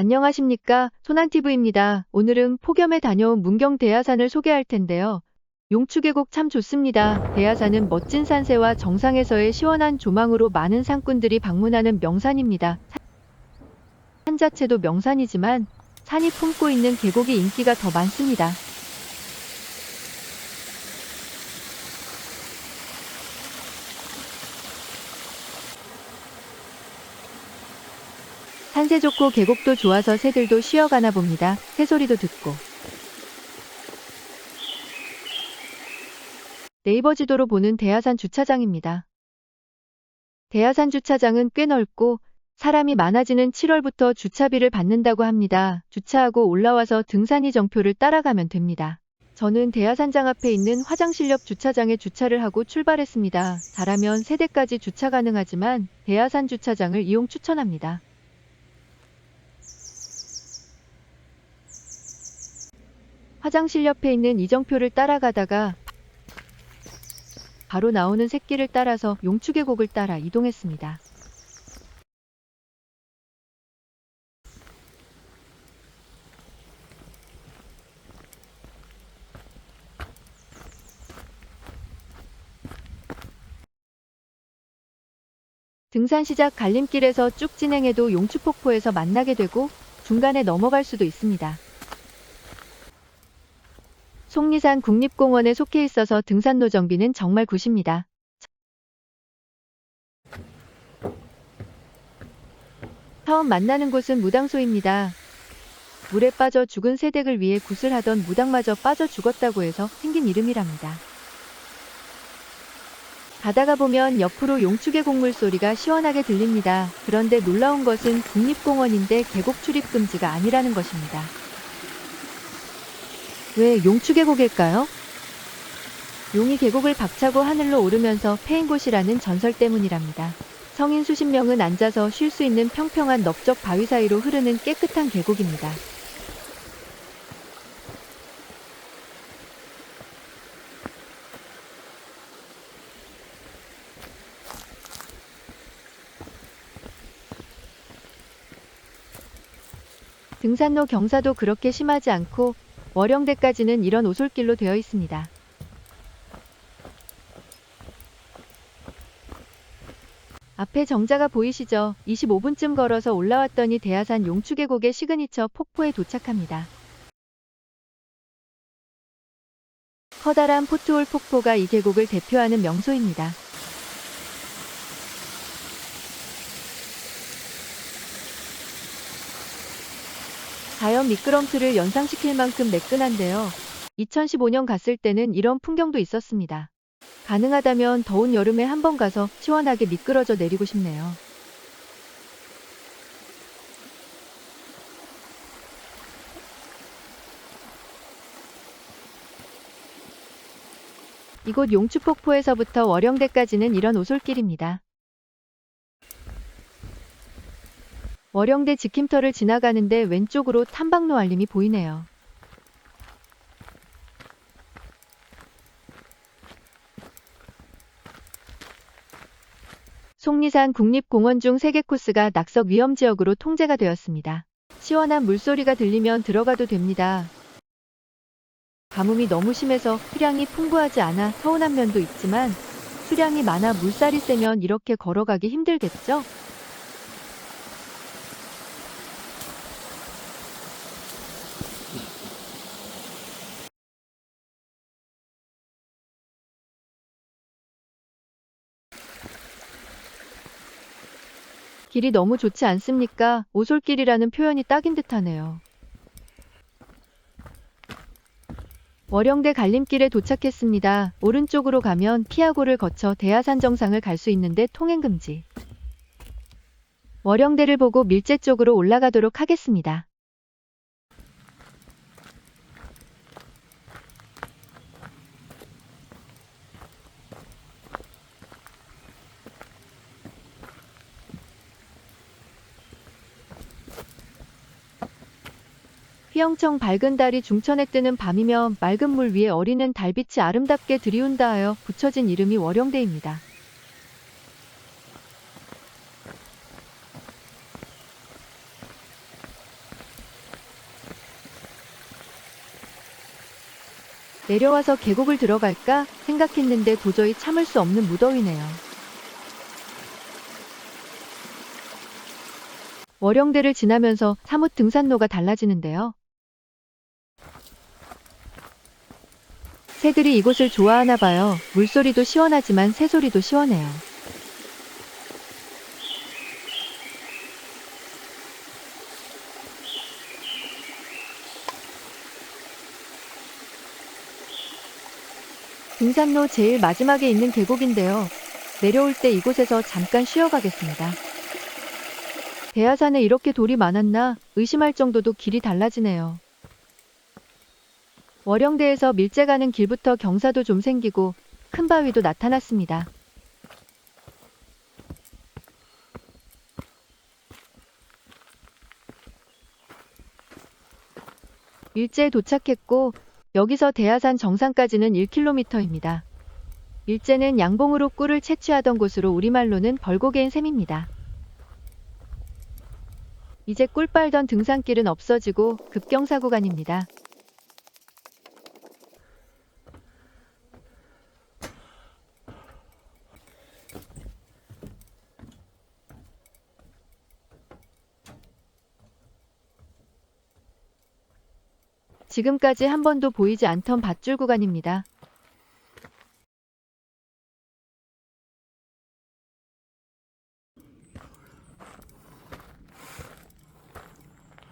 안녕하십니까. 소난TV입니다. 오늘은 폭염에 다녀온 문경 대야산을 소개할 텐데요. 용추계곡 참 좋습니다. 대야산은 멋진 산세와 정상에서의 시원한 조망으로 많은 산꾼들이 방문하는 명산입니다. 산 자체도 명산이지만 산이 품고 있는 계곡이 인기가 더 많습니다. 산세 좋고 계곡도 좋아서 새들도 쉬어가나 봅니다. 새소리도 듣고. 네이버 지도로 보는 대야산 주차장입니다. 대야산 주차장은 꽤 넓고 사람이 많아지는 7월부터 주차비를 받는다고 합니다. 주차하고 올라와서 등산이 정표를 따라가면 됩니다. 저는 대야산장 앞에 있는 화장실 옆 주차장에 주차를 하고 출발했습니다. 잘하면 3대까지 주차 가능하지만 대야산 주차장을 이용 추천합니다. 화장실 옆에 있는 이정표를 따라가다가 바로 나오는 새길을 따라서 용추계곡을 따라 이동했습니다. 등산 시작 갈림길에서 쭉 진행해도 용추폭포에서 만나게 되고 중간에 넘어갈 수도 있습니다. 속리산 국립공원에 속해 있어서 등산로 정비는 정말 굿입니다. 처음 만나는 곳은 무당소입니다. 물에 빠져 죽은 새댁을 위해 굿을 하던 무당마저 빠져 죽었다고 해서 생긴 이름이랍니다. 가다가 보면 옆으로 용축의 곡물 소리가 시원하게 들립니다. 그런데 놀라운 것은 국립공원인데 계곡 출입 금지가 아니라는 것입니다. 왜 용추계곡일까요? 용이 계곡을 박차고 하늘로 오르면서 패인 곳이라는 전설 때문이랍니다. 성인 수십 명은 앉아서 쉴 수 있는 평평한 넓적 바위 사이로 흐르는 깨끗한 계곡입니다. 등산로 경사도 그렇게 심하지 않고 월영대까지는 이런 오솔길로 되어 있습니다. 앞에 정자가 보이시죠? 25분쯤 걸어서 올라왔더니 대하산 용추계곡의 시그니처 폭포에 도착합니다. 커다란 포트홀 폭포가 이 계곡을 대표하는 명소입니다. 자연 미끄럼틀을 연상시킬 만큼 매끈한데요. 2015년 갔을 때는 이런 풍경도 있었습니다. 가능하다면 더운 여름에 한번 가서 시원하게 미끄러져 내리고 싶네요. 이곳 용추폭포에서부터 월영대까지는 이런 오솔길입니다. 월영대 지킴터를 지나가는데 왼쪽으로 탐방로 알림이 보이네요. 속리산 국립공원 중 3개 코스가 낙석 위험 지역으로 통제가 되었습니다. 시원한 물소리가 들리면 들어가도 됩니다. 가뭄이 너무 심해서 수량이 풍부하지 않아 서운한 면도 있지만 수량이 많아 물살이 세면 이렇게 걸어가기 힘들겠죠? 길이 너무 좋지 않습니까? 오솔길이라는 표현이 딱인 듯하네요. 월영대 갈림길에 도착했습니다. 오른쪽으로 가면 피아고를 거쳐 대하산 정상을 갈 수 있는데 통행 금지. 월영대를 보고 밀제 쪽으로 올라가도록 하겠습니다. 휘영청 밝은 달이 중천에 뜨는 밤이며 맑은 물 위에 어리는 달빛이 아름답게 드리운다 하여 붙여진 이름이 월영대입니다. 내려와서 계곡을 들어갈까 생각했는데 도저히 참을 수 없는 무더위네요. 월영대를 지나면서 사뭇 등산로가 달라지는데요. 새들이 이곳을 좋아하나 봐요. 물소리도 시원하지만 새소리도 시원해요. 등산로 제일 마지막에 있는 계곡인데요. 내려올 때 이곳에서 잠깐 쉬어가겠습니다. 대하산에 이렇게 돌이 많았나 의심할 정도도 길이 달라지네요. 월영대에서 밀제 가는 길부터 경사도 좀 생기고 큰 바위도 나타났습니다. 일제에 도착했고 여기서 대하산 정상까지는 1km입니다. 일제는 양봉으로 꿀을 채취하던 곳으로 우리말로는 벌고개인 셈입니다. 이제 꿀 빨던 등산길은 없어지고 급경사 구간입니다. 지금까지 한 번도 보이지 않던 밧줄 구간입니다.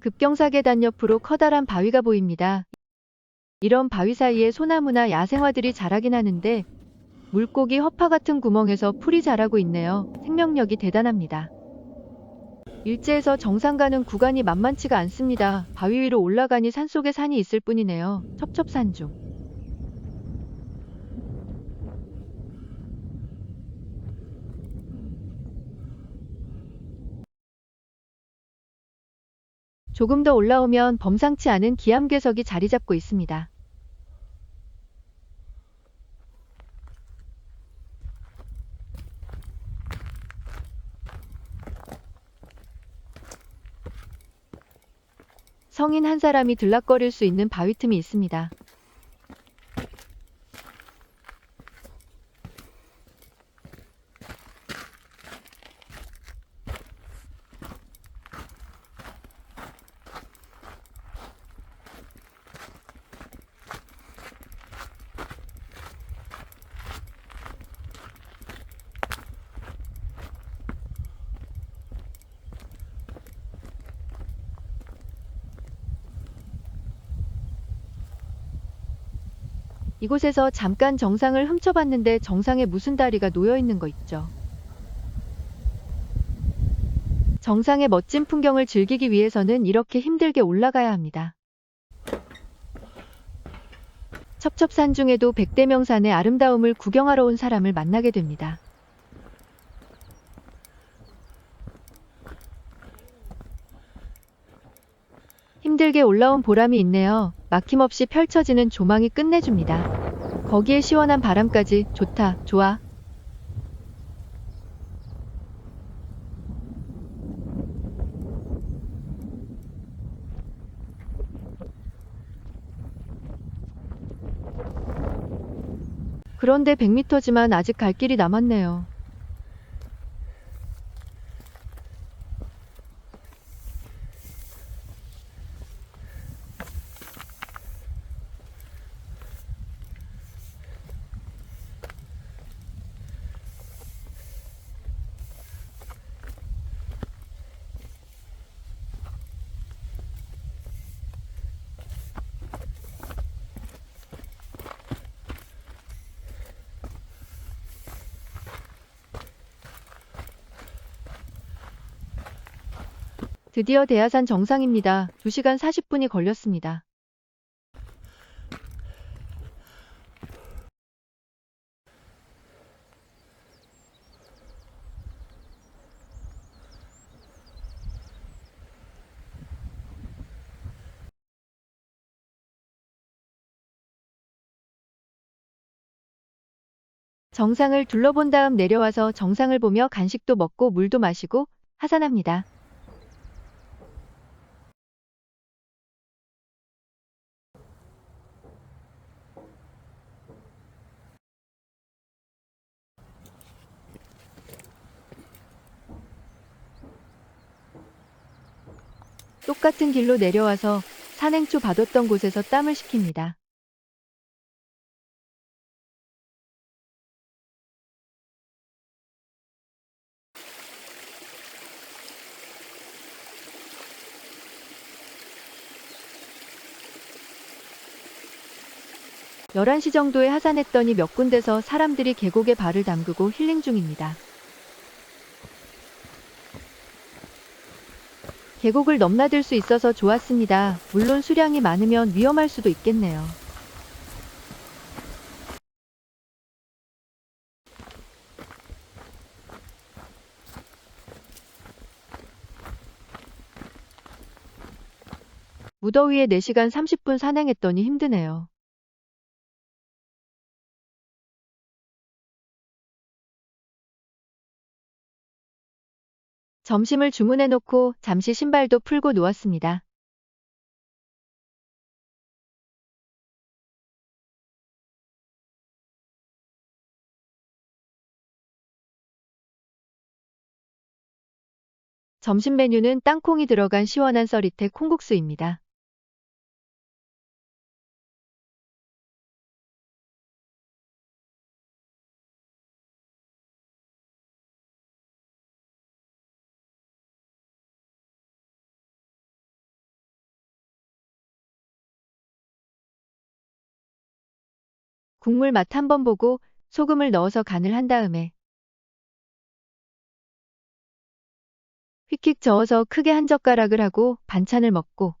급경사 계단 옆으로 커다란 바위가 보입니다. 이런 바위 사이에 소나무나 야생화들이 자라긴 하는데 물고기 허파 같은 구멍에서 풀이 자라고 있네요. 생명력이 대단합니다. 일제에서 정상 가는 구간이 만만치가 않습니다. 바위 위로 올라가니 산속에 산이 있을 뿐이네요. 첩첩산 중. 조금 더 올라오면 범상치 않은 기암괴석이 자리 잡고 있습니다. 성인 한 사람이 들락거릴 수 있는 바위 틈이 있습니다. 이곳에서 잠깐 정상을 훔쳐봤는데 정상에 무슨 다리가 놓여 있는 거 있죠. 정상의 멋진 풍경을 즐기기 위해서는 이렇게 힘들게 올라가야 합니다. 첩첩산 중에도 백대명산의 아름다움을 구경하러 온 사람을 만나게 됩니다. 힘들게 올라온 보람이 있네요. 막힘없이 펼쳐지는 조망이 끝내줍니다. 거기에 시원한 바람까지 좋다, 좋아. 그런데 100m지만 아직 갈 길이 남았네요. 드디어 대하산 정상입니다. 2시간 40분이 걸렸습니다. 정상을 둘러본 다음 내려와서 정상을 보며 간식도 먹고 물도 마시고 하산합니다. 똑같은 길로 내려와서 산행초 받았던 곳에서 땀을 식힙니다. 열한 시 정도에 하산했더니 몇 군데서 사람들이 계곡에 발을 담그고 힐링 중입니다. 계곡을 넘나들 수 있어서 좋았습니다. 물론 수량이 많으면 위험할 수도 있겠네요. 무더위에 4시간 30분 산행했더니 힘드네요. 점심을 주문해 놓고 잠시 신발도 풀고 누웠습니다. 점심 메뉴는 땅콩이 들어간 시원한 썰이태 콩국수입니다. 국물 맛 한번 보고 소금을 넣어서 간을 한 다음에 휙휙 저어서 크게 한 젓가락을 하고 반찬을 먹고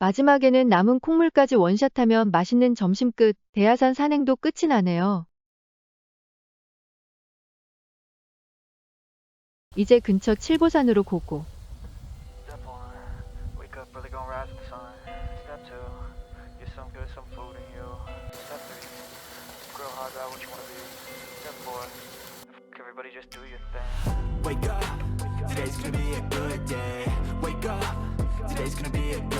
마지막에는 남은 콩물까지 원샷하면 맛있는 점심 끝, 대하산 산행도 끝이 나네요. 이제 근처 칠보산으로 고고. Step one, wake up early, gonna rise with the sun. Step two, get some good, some food in you. Step three, grow hard about what you wanna be. Step four, fuck everybody just do your thing. Wake up, today's gonna be a good day. Wake up, today's gonna be a good day.